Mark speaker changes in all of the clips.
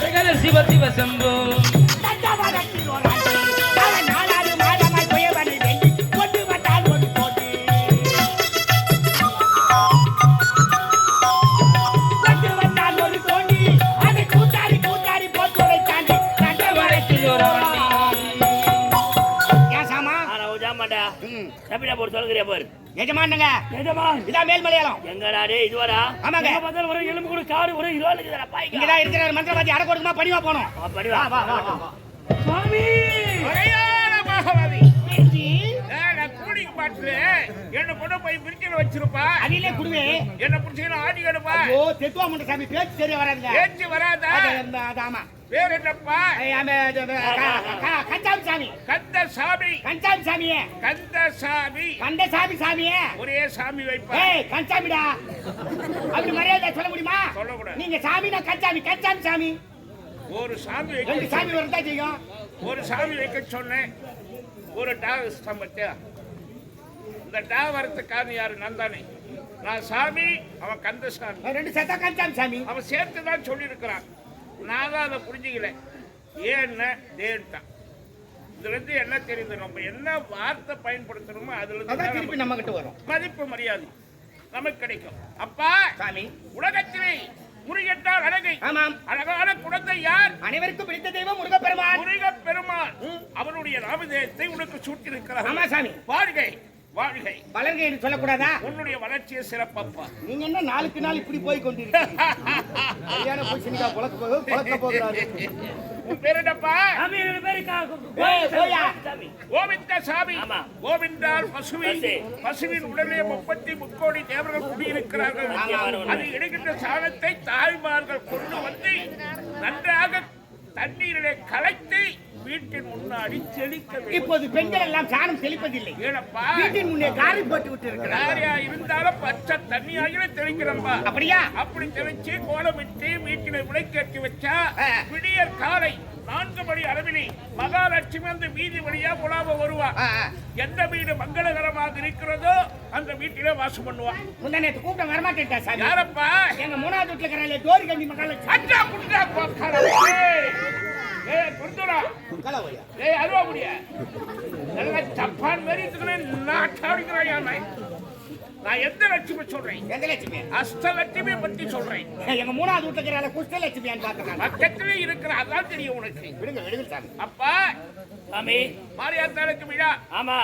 Speaker 1: Pegar el cibo, tibas,
Speaker 2: ambo உஜாமாண்டா தம்பிடா போட்டு சொல்லுறியா பாரு.
Speaker 1: எஜமானுங்க,
Speaker 2: நிஜமான்
Speaker 1: இதான் மேல் மலையாளம்.
Speaker 2: எங்கடா டே இதுவாடா
Speaker 1: ஆமாங்க.
Speaker 2: எங்க பார்த்தாலும் ஒரே எலும்பு கூட காடு ஒரே இருவாள் இருக்குதுடா பாய்க்கா.
Speaker 1: இங்கதான் இருக்கிற மந்திரவாதி அடை கொடுக்குமா பணிவா போனோம்
Speaker 2: வா, படி வா
Speaker 1: வா, வா.
Speaker 2: சுவாமி!
Speaker 3: கூடிக்கு பாட்டுல என்ன கொண்டு போய் பிரிக்கல வச்சிருப்பா.
Speaker 1: அணிலே குடுவே
Speaker 3: என்ன புடிச்சு ஆடி எடுப்பா
Speaker 1: ஐயோ தெத்துவா முண்டை சாமி பேச்சு சரியா வராதுங்க.
Speaker 3: பேச்சு வராதா?
Speaker 1: ஆமா.
Speaker 3: பேர் என்னப்பா
Speaker 1: அந்த, அது, அது, க- க- கஞ்சாமி சாமி
Speaker 3: கந்த சாமி
Speaker 1: கஞ்சாமி சாமியே
Speaker 3: கந்த சாமி
Speaker 1: கந்தசாமி சாமியே.
Speaker 3: ஒரே சாமி வைப்பா
Speaker 1: ஏய் கஞ்சாமிடா அப்படி மரியாதை சொல்ல முடியுமா?
Speaker 3: சொல்லக்கூடாது.
Speaker 1: நீங்க சாமி நான் கஞ்சாமி கஞ்சாமி சாமி.
Speaker 3: ஒரு சாமி
Speaker 1: ரெண்டு
Speaker 3: வைக்க
Speaker 1: சாமி வரதா செய்யும்?
Speaker 3: ஒரு சாமி வைக்க சொன்னேன். ஒரு டாக் சம்பத்தியா இந்த டாக் வரத்துக்கு காரணம் யாரு? நான் தானே நான் சாமி அவன் கந்த சாமி
Speaker 1: ரெண்டு சத்தா கஞ்சாமி சாமி.
Speaker 3: அவன் சேர்த்து தான் சொல்லியிருக்கிறான். நான் தான் அதை புரிஞ்சுக்கல. ஏன்னா தேன்ட்டான் இதுல இருந்து என்ன தெரியுது நம்ம என்ன வார்த்தை பயன்படுத்தணுமோ அதுல
Speaker 1: திருப்பி நம்ம கிட்ட வரும்.
Speaker 3: மதிப்பு மரியாதை நமக்கு கிடைக்கும். அப்பா
Speaker 1: சாமி.
Speaker 3: உலகத்திலே முருகென்றால் அழகை.
Speaker 1: ஆமாம்.
Speaker 3: அழகான குழந்தை யார்?
Speaker 1: அனைவருக்கும் பிடித்த தெய்வம் முருகப்பெருமான்.
Speaker 3: முருக பெருமான் அவருடைய நாமதேயத்தை உனக்கு
Speaker 1: ஆமா
Speaker 3: சூட்டியிருக்கிறார்
Speaker 1: சாமி.
Speaker 3: வாழ்கை வாழ்கை.
Speaker 1: வளர்க என்று சொல்லக்கூடாதா?
Speaker 3: உன்னுடைய வளர்ச்சியை சிறப்பப்பா.
Speaker 1: நீங்க என்ன நாளுக்கு நாள் இப்படி போய் கொண்டிருக்கீங்க? கல்யாண பூசணிக்கா புழக்க போக புழக்க போகிறாரு.
Speaker 3: பேர் என்னப்பா?
Speaker 2: சாமி பேரு
Speaker 3: கோவிந்த சாமி.
Speaker 2: ஆமா.
Speaker 3: கோவிந்தால் பசுவின்
Speaker 2: பசு.
Speaker 3: பசுவின் உடனே முப்பத்தி முக்கோடி தேவர்கள் குடியிருக்கிறார்கள். அது இடுகின்ற சாணத்தை தாய்மார்கள் கொண்டு வந்து நன்றாக தண்ணீரிலே கலைத்து வீட்டின் முன்னாடி செழிக்க
Speaker 1: இப்போது பெண்கள் எல்லாம் சாணம் தெளிப்பதில்லை.
Speaker 3: ஏனப்பா?
Speaker 1: வீட்டின் முன்னே காரி போட்டு விட்டு இருக்கிறார்
Speaker 3: யாரையா இருந்தாலும் பச்சை தண்ணியாகில தெளிக்கிறப்பா
Speaker 1: அப்படியா?
Speaker 3: அப்படி தெளிச்சு கோலமிட்டு வீட்டில விளக்கேற்றி வச்சா. விடியற் காலை நான்கு மணி அளவிலே மகாலட்சுமி அந்த வீதி வழியா உலாவ வருவா. எந்த வீடு மங்களகரமாக இருக்கிறதோ அந்த வீட்டிலே வாசம் பண்ணுவா.
Speaker 1: முந்தா நேத்து கூப்பிட்ட வரமாட்டேன்டா சாமி.
Speaker 3: யாரப்பா?
Speaker 1: எங்க மூணாவது வீட்டுல இருக்கிற டோரி கண்டி மக்களை
Speaker 3: அச்சா போக்கார ஏய் குருதுரா
Speaker 1: கலவையா
Speaker 3: ஏய் அருவா முடிய. நல்லா ஜப்பான் மாதிரி இதுக்குள்ளே நாட்டாடிக்கிறாயா நான் நான் எந்த லட்சுமி சொல்றேன்?
Speaker 1: எந்த லட்சுமி?
Speaker 3: அஷ்டலட்சுமி பத்தி சொல்றேன்.
Speaker 1: எங்க மூணாவது வீட்டுல இருக்கிற குஷ்ட லட்சுமியான்னு பாத்துக்காங்க
Speaker 3: பக்கத்திலே இருக்கிற அதான் தெரியும் உனக்கு.
Speaker 1: விடுங்க விடுங்க சாமி.
Speaker 3: அப்பா
Speaker 2: சாமி.
Speaker 3: மாரியாத்தாளுக்கு விழா.
Speaker 2: ஆமா.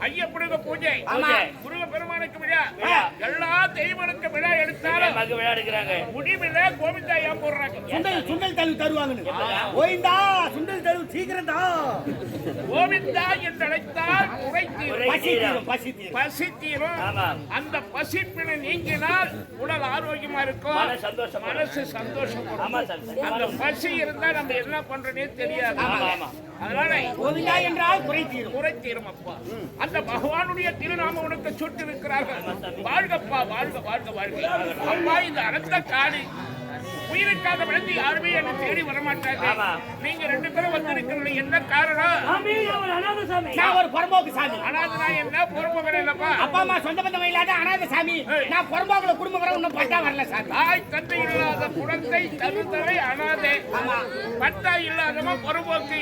Speaker 3: ஐயப்படுக பூஜை.
Speaker 1: ஆமா.
Speaker 3: முருக பெருமானுக்கு விழா.
Speaker 2: விழா.
Speaker 3: எல்லா தெய்வனுக்கு விழா எடுத்தாலும்
Speaker 2: மக விளையாடுக்கிறாங்க.
Speaker 3: முடிவில் கோவிந்தா ஏன் போடுறாங்க.
Speaker 1: சுண்டல் சுண்டல் தழுவு தருவாங்கன்னு. ஓய்ந்தா சுண்டல் தழுவு சீக்கிரம்
Speaker 3: கோவிந்தா என்று அழைத்தால்.
Speaker 1: பசி தீரும்.
Speaker 3: அந்த பசிப்பினை நீங்கினால் உடல் ஆரோக்கியமா இருக்கும்.
Speaker 2: மன சந்தோஷமா
Speaker 3: மனசு
Speaker 2: சாமி
Speaker 3: அந்த பசி இருந்தா நம்ம என்ன பண்றோன்னே தெரியாது.
Speaker 2: ஆமா ஆமா.
Speaker 3: அதனால
Speaker 1: கோவிந்தா என்றால் குறை தீரும்
Speaker 3: குறை தீரும் அப்பா. அந்த பகவானுடைய திருநாம உனக்கு சுட்டு இருக்கிறார்கள் வாழ்கப்பா வாழ்க வாழ்க வாழ்க. அப்பா இந்த அனந்த காடு உயிருக்காக விழுந்து யாருமே என்னை தேடி வரமாட்டாங்க. நீங்க ரெண்டு பேரும் வந்திருக்கிறீங்க என்ன காரணம்?
Speaker 1: நான் ஒரு புறம்போக்கு சாமி
Speaker 3: அனாதனா என்ன? பொறுப்பு இல்லப்பா
Speaker 1: அப்பா அம்மா சொந்த பந்தம் இல்லாத அனாத சாமி. நான் புறம்போக்குல குடும்ப வர இன்னும் பட்டா வரல சாமி.
Speaker 3: தாய் தந்தை இல்லாத குழந்தை தருதலை அனாதை. பட்டா இல்லாதவன் பொறுப்போக்கு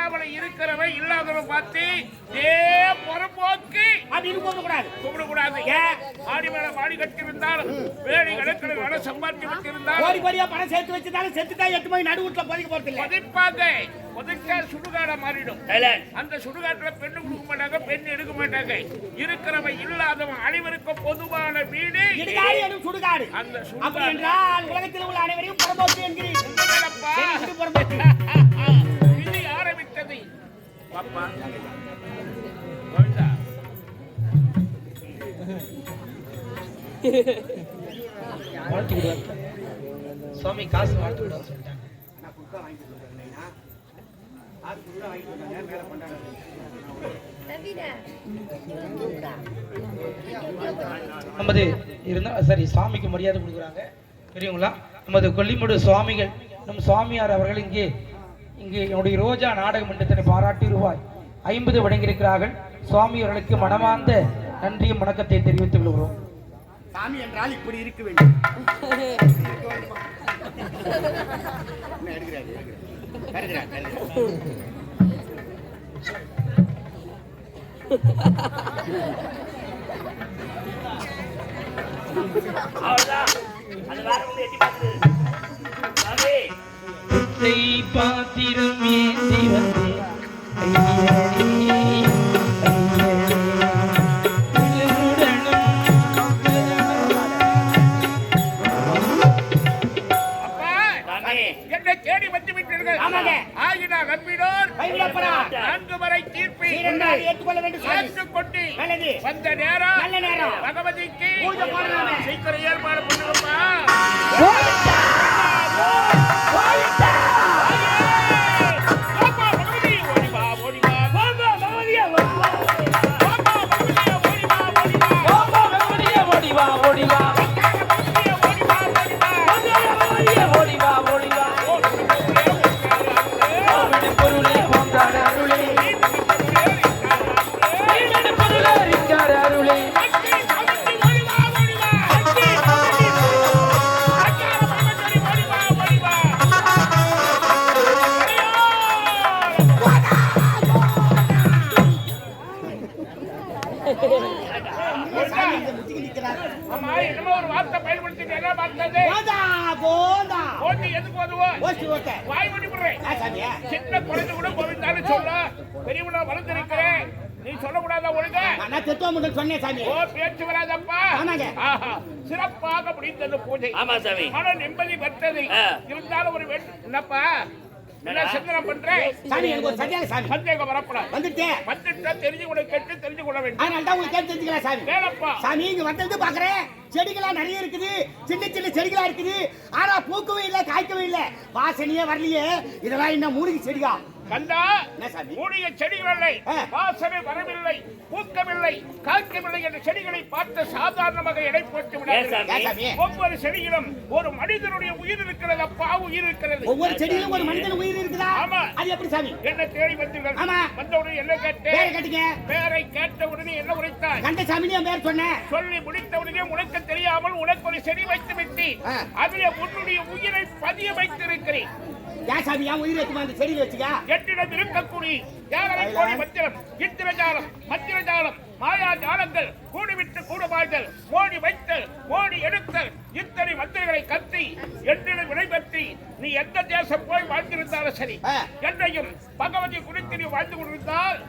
Speaker 3: பட்டாவளை இருக்கிறவன் இல்லாதவன் பார்த்து ஏ பொறுப்போக்கு
Speaker 1: அப்படின்னு கூப்பிட கூடாது.
Speaker 3: கூப்பிடக்கூடாது
Speaker 1: ஏன்?
Speaker 3: மாடி மேல மாடி கட்டியிருந்தால் வேலை கணக்கில் வேலை சம்பாதித்து விட்டிருந்தால்
Speaker 1: கோடி கோடியா பணம் சேர்த்து வச்சுட்டாலும் செத்துட்டா எட்டு போய் நடு வீட்டுல பதிக்க போறது இல்ல.
Speaker 3: புதைப்பாங்க புதைச்சா சுடுகாடா மாறிடும். அந்த சுடுகாட்டுல பெண்ணு கொடுக்க மாட்டாங்க பெண் எடுக்க மாட்டாங்க. இருக்கிறவன் இல்லாதவன் அனைவருக்கும் பொதுவான வீடு.
Speaker 1: சுடுகாடு.
Speaker 3: அந்த சுடுகாடு.
Speaker 1: என்றால் உலகத்தில் உள்ள அனைவரையும் புறம்போக்கு என்கிறீர்கள். புறம்போக்கு.
Speaker 3: பாப்பா கோவிந்தா.
Speaker 4: வாழ்த்து விடுவார் சுவாமி காசு வாழ்த்து விடுவார் சொல்லிட்டாங்க நமது இருந்தா சரி சாமிக்கு மரியாதை கொடுக்குறாங்க பெரியவங்களா நமது கொல்லிமடு சுவாமிகள் நம் சுவாமியார் அவர்கள் இங்கே இங்கே என்னுடைய ரோஜா நாடக மன்றத்தினை பாராட்டி ரூபாய் ஐம்பது வழங்கியிருக்கிறார்கள் சுவாமி அவர்களுக்கு மனமார்ந்த நன்றியும் வணக்கத்தை தெரிவித்துக் கொள்கிறோம்.
Speaker 1: சாமி என்றால் இப்படி இருக்க வேண்டும்.
Speaker 2: அது வேற ஒண்ணு எட்டி
Speaker 4: புத்தை பாத்திரம் ஏந்தி வந்து
Speaker 3: ஆமா, என்னமோ ஒரு வார்த்தை பயன்படுத்திட்டு என்ன பார்த்தது?
Speaker 1: கோதா, கோதா.
Speaker 3: ஓட்டி எதுக்கு ஓதுவோம்?
Speaker 1: ஓசி ஓட்ட.
Speaker 3: வாய் மூடி விடுறேன்.
Speaker 1: ஆ, சாமி.
Speaker 3: சின்ன குழந்தை கூட கோவிந்தான்னு சொல்ல பெரியவனா வளர்ந்திருக்கிறேன் நீ சொல்லக்கூடாதா ஒழுங்க
Speaker 1: நான் சொன்னேன் சாமி
Speaker 3: ஓ பேச்சு வராதப்பா
Speaker 1: ஆமாங்க.
Speaker 3: ஆஹா, சிறப்பாக முடிந்தது பூஜை
Speaker 2: ஆமா சாமி
Speaker 3: மன நிம்மதி பெற்றது. இருந்தாலும் ஒரு வேண்டு- என்னப்பா என்ன? சிந்தனை பண்றேன்
Speaker 1: சாமி எனக்கு ஒரு சந்தேகம் சாமி.
Speaker 3: சந்தேகம் வரக்கூடாது.
Speaker 1: வந்துட்டேன்
Speaker 3: வந்துட்டா தெரிஞ்சு கூட கேட்டு தெரிஞ்சு கொள்ள வேண்டும்.
Speaker 1: அதனால தான் உங்களுக்கு கேட்டு தெரிஞ்சுக்கலாம் சாமி.
Speaker 3: வேலப்பா.
Speaker 1: சாமி இங்க வந்தது பாக்குறேன். செடிகளா நிறைய இருக்குது. சின்ன சின்ன செடிகளா இருக்குது. ஆனா பூக்கவே இல்ல காய்க்கவே இல்ல. வாசனையே வரலையே. இதெல்லாம் என்ன மூலிகை செடியா?
Speaker 3: கண்டா
Speaker 1: என்ன சாமி?
Speaker 3: மூடிய செடிகளை
Speaker 1: ஆ.
Speaker 3: வாசனை வரவில்லை பூக்கவில்லை காய்க்கவில்லை என்ற செடிகளை பார்த்து சாதாரணமாக எடை போட்டு விடாது ஒவ்வொரு செடியிலும் ஒரு மனிதனுடைய உயிர் இருக்கிறது அப்பா உயிர் இருக்கிறது.
Speaker 1: ஒவ்வொரு செடியிலும் ஒரு மனிதன் உயிர் இருக்குதா?
Speaker 3: ஆமா.
Speaker 1: அது எப்படி சாமி?
Speaker 3: என்ன தேடி வந்தீர்கள்.
Speaker 1: ஆமா.
Speaker 3: வந்தவுடனே என்ன
Speaker 1: பேரை
Speaker 3: கேட்டேன்
Speaker 1: கட்டுங்க.
Speaker 3: பேரை கேட்ட உடனே என்ன உரைத்தாய்?
Speaker 1: கண்ட சாமி என் பேர் சொன்னேன்.
Speaker 3: சொல்லி முடித்த உடனே உனக்கு தெரியாமல் உனக்கு ஒரு செடி வைத்து விட்டு. அதிலே உன்னுடைய உயிரை பதிய வைத்திருக்கிறேன்
Speaker 1: ஏன் சாமி என் உயிர் எடுத்து அந்த செடியில் வச்சுக்க?
Speaker 3: எட்டிடம் இருக்கக்கூடிய ஏழரை கோடி மந்திரம் இத்திரஜாலம் மந்திரஜாலம் மாயா ஜாலங்கள் கூடிவிட்டு கூடுவாய்தல் மோடி வைத்தல் மோடி எடுத்தல் இத்தனை மந்திரங்களை கத்தி எட்டிடம் விடைபெற்றி நீ எந்த தேசம் போய் வாழ்ந்திருந்தாலும் சரி. என்னையும் பகவதி குறித்து நீ வாழ்ந்து கொண்டிருந்தால்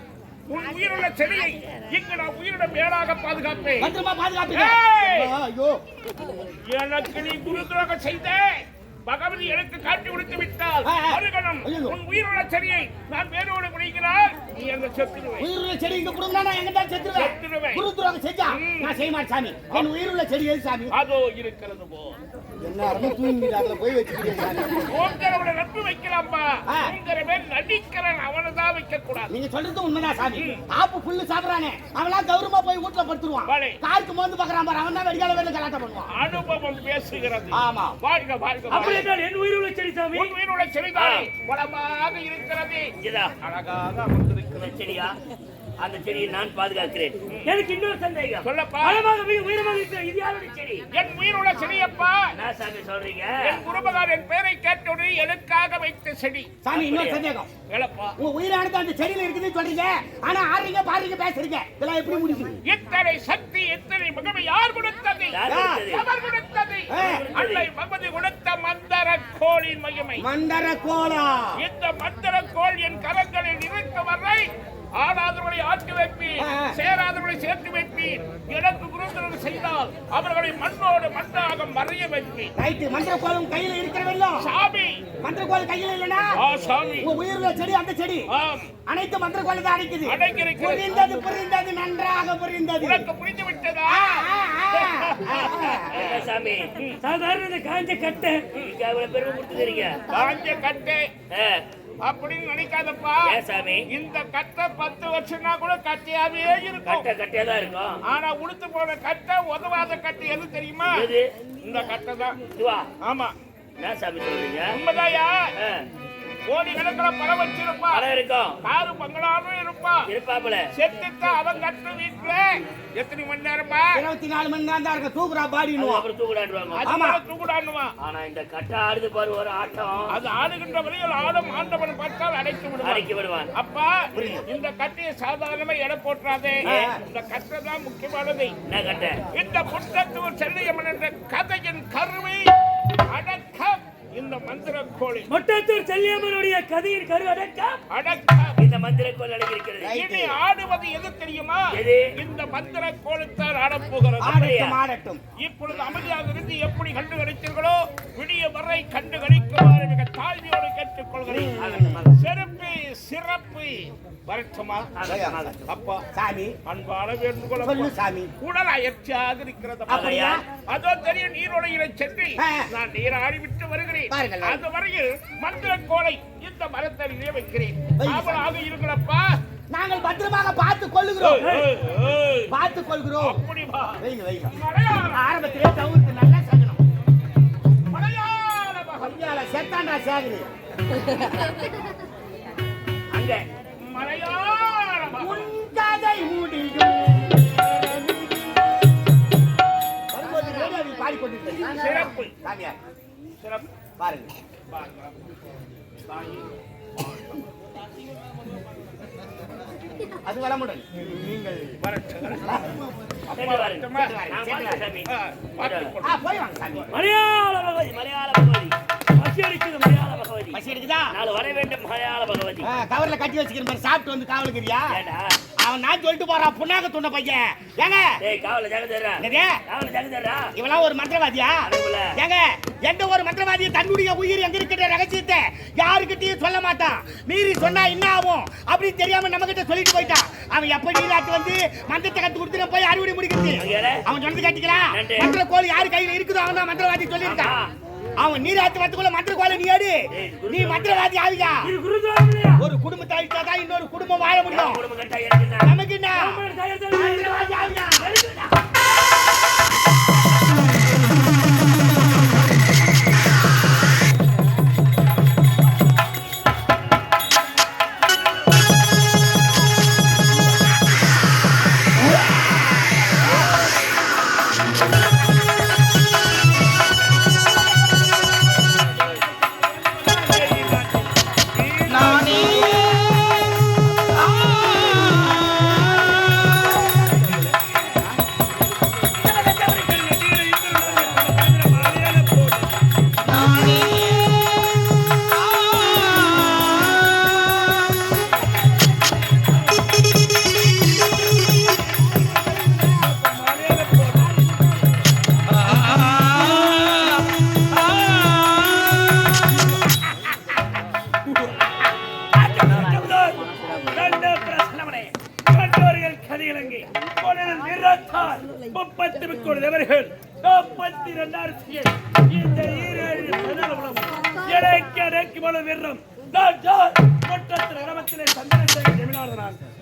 Speaker 3: உன் உயிருள்ள செடியை இங்கு நான் உயிரிடம் மேலாக பாதுகாப்பேன். எனக்கு நீ குரு துரோகம் செய்த. பகவதி எனக்கு காட்டி கொடுத்து விட்டால். மறுகணம். உன் உயிருள்ள செடியை நான் வேரோடு முடிக்கிறார் நீ அங்க செத்துடுவேன்
Speaker 1: உயிர் உள்ள செடி இங்க கொடுங்க நான் எங்க தான் செத்துருவேன். குரு துரோகம் செஞ்சா. நான் செய்ய மாட்டேன் சாமி. என் உயிர் உள்ள செடி எது சாமி?
Speaker 3: அதோ இருக்கிறது போ.
Speaker 1: என்ன அருமை தூங்கி அதுல போய்
Speaker 3: உங்களோட நட்பு வைக்கலாம்பா. உங்கிற பேர் நடிக்கிறன் அவனை தான் வைக்க கூடாது
Speaker 1: நீங்க சொல்றது உண்மைதான் சாமி. ஆப்பு புல்லு சாப்பிடறானே அவன்லாம் கௌரவமா போய் வீட்டுல படுத்துருவான். காருக்கு மோந்து பாக்குறான் பாரு அவன் தான் வெடிகால வேலை கலாட்டம் பண்ணுவான்.
Speaker 3: அனுபவம் பேசுகிறது.
Speaker 1: ஆமா.
Speaker 3: வாழ்க வாழ்க
Speaker 2: அப்படி. என்றால் என் உயிருள்ள செடி சாமி.
Speaker 3: உன் உயிருள்ள செடிதானே. வளமாக இருக்கிறது.
Speaker 2: இதா.
Speaker 3: அழகாக
Speaker 2: இந்த செடியா அந்த செடியை நான் பாதுகாக்கிறேன். எனக்கு இன்னொரு சந்தேகம்.
Speaker 3: சொல்லப்பா.
Speaker 2: பலமாக உயிர் உயிரமாக இருக்கிற இது யாருடைய செடி.
Speaker 3: என் உயிருள்ள செடியப்பா.
Speaker 2: என்ன சாமி சொல்றீங்க.
Speaker 3: என் குருபகார் என் பேரை கேட்டவுடனே எனக்காக வைத்த செடி.
Speaker 1: சாமி இன்னொரு சந்தேகம். உங்க உயிரானது அந்த செடியில இருக்குதுன்னு சொல்றீங்க. ஆனா ஆடுறீங்க பாடுறீங்க பேசுறீங்க. இதெல்லாம் எப்படி முடியுது
Speaker 3: இத்தனை சக்தி இத்தனை மகிமை யார் கொடுத்தது
Speaker 2: யார் கொடுத்தது?
Speaker 3: எவர் கொடுத்தது
Speaker 1: ஏ.
Speaker 3: அன்னை பகவதி கொடுத்த மந்தர கோளின் மகிமை.
Speaker 1: மண்டர கோலா
Speaker 3: இந்த மந்தர கோள் என் கரங்களில் இருக்க வரை ஆடாதவர்களை ஆட்டி
Speaker 1: ஆ.
Speaker 3: சேராதவர்களை சேர்த்து வைப்பீர். எனக்கு குருத்தரவு செய்தால் அவர்களை மண்ணோடு மண்ணாக மறைய வைப்பீர்.
Speaker 1: ரைட்டு மந்திர கோலம் கையில இருக்கிறவெல்லாம்
Speaker 3: சாமி.
Speaker 1: மந்திர கோலம் கையில இல்லனா
Speaker 3: ஆ சாமி.
Speaker 1: உயிருள்ள செடி அந்த செடி.
Speaker 3: ஆம்.
Speaker 1: அனைத்து மந்திர கோலம் தான் அடைக்குது.
Speaker 3: அடங்கியிருக்கிறது.
Speaker 1: புரிந்தது புரிந்தது நன்றாக புரிந்தது.
Speaker 3: உனக்கு புரிந்து விட்டதா?
Speaker 2: சாமி சாதாரண காஞ்ச கட்டை. அவ்வளவு பெருமை கொடுத்துக்கிறீங்க.
Speaker 3: காஞ்ச கட்டை. அப்படின்னு நினைக்காதப்பா.
Speaker 2: சாமி?
Speaker 3: இந்த கட்டை பத்து வருஷம்னா கூட கட்டையாவே இருக்கும்.
Speaker 2: கட்டை கட்டையா தான் இருக்கும்.
Speaker 3: ஆனா உளுத்து போன கட்டை உதவாத கட்டை எது தெரியுமா? இந்த கட்டை தான். ஆமா.
Speaker 2: என்ன சாமி சொல்றீங்க?
Speaker 3: உண்மைதாயா? கோடி கணக்கில் பணம் வச்சிருப்பா
Speaker 2: பணம் இருக்கும்
Speaker 3: காரு பங்களாவும் இருப்பா
Speaker 2: இருப்பாப்புல.
Speaker 3: செத்துட்டா அவன் கட்டு வீட்டுல எத்தனை மணி நேரமா?
Speaker 1: இருபத்தி நாலு மணி நேரம் தான் இருக்க. தூக்குறா பாடினுவோம்
Speaker 2: அப்புறம் தூக்கிடாண்டுவாங்க
Speaker 3: அது
Speaker 1: ஆமா.
Speaker 3: மேல தூக்குடான்னுவான்
Speaker 2: ஆனா இந்த கட்ட ஆடுது பாரு ஒரு ஆட்டம்.
Speaker 3: அது ஆடுகின்ற வரையில் ஆடும் ஆண்டவன் பார்த்தால் அடைத்து விடுவான்.
Speaker 2: அடக்கி விடுவான்.
Speaker 3: அப்பா இந்த கட்டையை சாதாரணமா எடை போட்டுறாதே. இந்த கட்டை தான் முக்கியமானது.
Speaker 2: என்ன கட்ட?
Speaker 3: இந்த புத்தத்துவ செல்லியம்மன் என்ற கதையின் கருவை இந்த மந்திர கோழி
Speaker 2: மொட்டத்தூர் செல்லியம்மனுடைய கதையின் கரு அடக்கம்.
Speaker 3: அடக்கம்.
Speaker 2: இந்த மந்திர கோல் அடங்கி இருக்கிறது
Speaker 3: இனி ஆடுவது எது தெரியுமா? இந்த மந்திர கோலத்தார் ஆடப்போகிறது.
Speaker 1: ஆடட்டும் ஆடட்டும்.
Speaker 3: இப்பொழுது அமைதியாக இருந்து எப்படி கண்டு கணித்தீர்களோ விடிய வரை கண்டு கணிக்குமாறு மிக தாழ்மையோடு கேட்டுக் கொள்கிறேன் சிறப்பு சிறப்பு. வரட்டுமா அப்பா
Speaker 1: சாமி.
Speaker 3: அன்பான வேண்டுகோள்.
Speaker 1: சாமி.
Speaker 3: உடல் அயற்சியாக இருக்கிறது
Speaker 1: அப்படியா?
Speaker 3: அதோ தெரியும் நீரோடையில சென்று. நான் நீராடி விட்டு வருகிறேன். அது வரையில் மந்திர கோலை இந்த மரத்தடியிலே வைக்கிறேன். ஆவலாக இருங்களப்பா.
Speaker 1: நாங்கள் பத்திரமாக பார்த்து கொள்ளுகிறோம். பார்த்து கொள்கிறோம். வைங்க வைங்க. ஆரம்பத்திலே தவிர்த்து நல்லா சகனம். செத்தாண்டா சேகரி.
Speaker 2: அங்க.
Speaker 3: சிறப்பு. சிறப்பு.
Speaker 1: பாருங்க. அது வளமுடன். நீங்கள்
Speaker 3: வரட்டும்
Speaker 2: சரி வாருங்க.
Speaker 3: வரட்டுமா?
Speaker 2: நான் பார்த்துக்கிறேன் சாமி.
Speaker 3: ஆ, பார்த்துக் கொள்.
Speaker 1: ஆ போய் வாங்க சாமி.
Speaker 2: மலையாள பகவதி மலையாள பகவதி மலையாள பகவதி
Speaker 1: பசி இருக்குதா
Speaker 2: நாலு வர வேண்டும் மலையாள பகவதி.
Speaker 1: ஆ, கவர்ல கட்டி வச்சுக்கிறேன் பாரு சாப்பிட்டு வந்து காவலுக்குறியா? அவன் நான் சொல்லிட்டு போறான் புண்ணாக்க துண்ண பையன். ஏங்க?
Speaker 2: டேய் காவல ஜெகதேரா
Speaker 1: என்னது?
Speaker 2: காவல ஜெகதேரா
Speaker 1: இவெல்லாம் ஒரு மந்திரவாதியா. ஏங்க எந்த ஒரு மந்திரவாதியும் தன்னுடைய உயிர் எங்க இருக்கிற ரகசியத்தை யாருக்கிட்டையும் சொல்ல மாட்டான். மீறி சொன்னா என்ன ஆகும் அப்படின்னு தெரியாம நம்ம கிட்ட சொல்லிட்டு போயிட்டான். அவன் எப்ப நீராட்டு வந்து மந்திரத்தை கத்து கொடுத்து போய் அறுவடை முடிக்கிறது? அவன் சொன்னது கேட்டுக்கலாம். மந்திர கோல் யாரு கையில இருக்குதோ அவன் தான் மந்திரவாதி சொல்லியிருக்கான்.
Speaker 2: ஆமா.
Speaker 1: அவன் நீராட்டு வரத்துக்குள்ள மந்திர கோலை நீ
Speaker 2: குரு
Speaker 1: நீ மந்திரவாதி ஆவியா? ஒரு குடும்பத்தை அழிச்சாதான் இன்னொரு குடும்பம் வாழ முடியும். நமக்கு என்ன?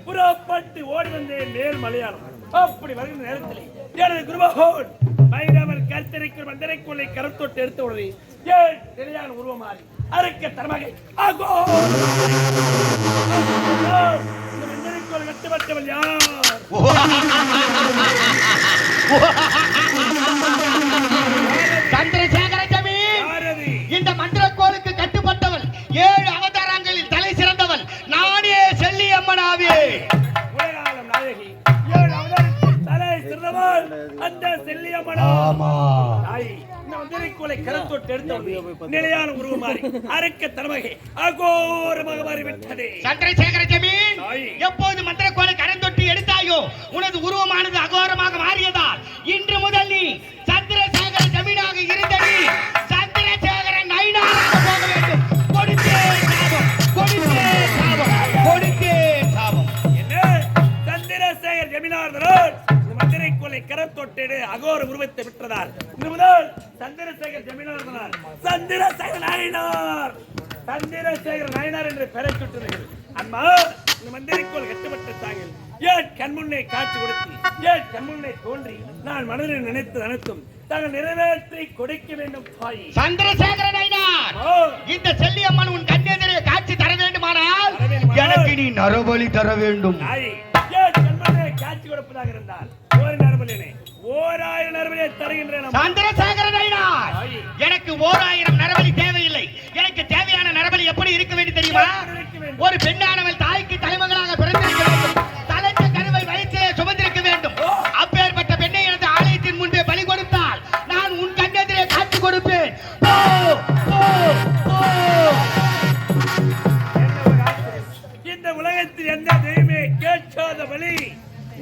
Speaker 5: புறப்பட்டு ஓடி வந்தேன் மேல் மலையாளம். அப்படி வருகிற நேரத்தில் எனது குருபகோன் பைரவர் கருத்தரைக்கு மந்திரைக்குள்ளே கரத்தொட்டு எடுத்த உடனே ஏன் நிலையான உருவமாறி அரைக்க தரமாக ஆகோ இந்த மந்திரைக்குள் கட்டுப்பட்டவள் யார்?
Speaker 1: சிறந்தவள்
Speaker 5: அந்த செல்லியம்மனா தாய் இந்த மந்திரைக்குள்ளே கரத்தொட்டு எடுத்த உடனே நிலையான உருவமாறி அரைக்க தரமாக அகோரமாக மாறிவிட்டது
Speaker 1: சந்திரசேகர ஜமீன்
Speaker 5: தாய்.
Speaker 1: எப்போது கரந்தொட்டி எடுத்தாயோ உனது உருவமானது அகோரமாக மாறியதால் இன்று முதல் நீ சந்திரசேகர ஜமீனாக இருந்த நீ
Speaker 5: அகோர உருவத்தை விட்டதால் இன்று முதல் சந்திரசேகர் ஜமீனார்தனால் சந்திரசேகர் நாயனார். சந்திரசேகர் நாயனார் என்று பெயரை சுட்டுகிறது அம்மா இந்த மந்திரிக்கோள் கட்டுப்பட்ட தாயில் ஏன் கண்முன்னே காட்சி கொடுத்து ஏன் கண்முன்னே தோன்றி நான் மனதில் நினைத்து அனைத்தும் தாங்கள் நிறைவேற்றி கொடுக்க வேண்டும் தாய்.
Speaker 1: சந்திரசேகர நைனார்
Speaker 5: ஓ
Speaker 1: இந்த செல்லியம்மன் உன் கண்ணெதிரே காட்சி தர வேண்டுமானால் எனக்கு நீ நரபலி தர வேண்டும்.
Speaker 5: காட்சி கொடுப்பதாக இருந்தால் ஒரு நரபலினை. ஓராயிரம் நரபலியை தருகின்றேன் அம்மா.
Speaker 1: சந்திரசேகர நயினார்
Speaker 5: ஆயி.
Speaker 1: எனக்கு ஓர் ஆயிரம் நரபலி தேவையில்லை. எனக்கு தேவையான நரபலி எப்படி இருக்க வேண்டும் தெரியுமா? ஒரு பெண்ணானவள் தாய்க்கு தலைமகளாக பிறந்திருக்க வேண்டும். தலைத்த கருவை வயிற்றிலே சுமந்திருக்க வேண்டும். அப்பேற்பட்ட பெண்ணை எனது ஆலயத்தின் முன்பே பலி கொடுத்தால் நான் உன் கண்ணெதிரே காட்சி கொடுப்பேன்.
Speaker 5: இந்த உலகத்தில் எந்த தெய்வமே கேட்காத பலி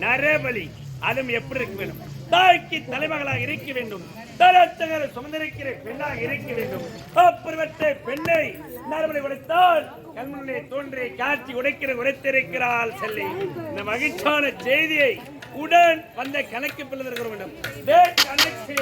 Speaker 5: நரபலி. அதுவும் எப்படி இருக்க வேண்டும்? தாய்க்கு தலைமகளாக இருக்க வேண்டும். தரத்தகர சுமந்திருக்கிற பெண்ணாக இருக்க வேண்டும். அப்படிப்பட்ட பெண்ணை நார்மலை உடைத்தால் கண்முன்னே தோன்றிய காட்சி உடைக்கிற உடைத்திருக்கிறாள் செல்லி. இந்த மகிழ்ச்சியான செய்தியை உடன் வந்த கணக்கு பிள்ளை வேண்டும். கணக்கு.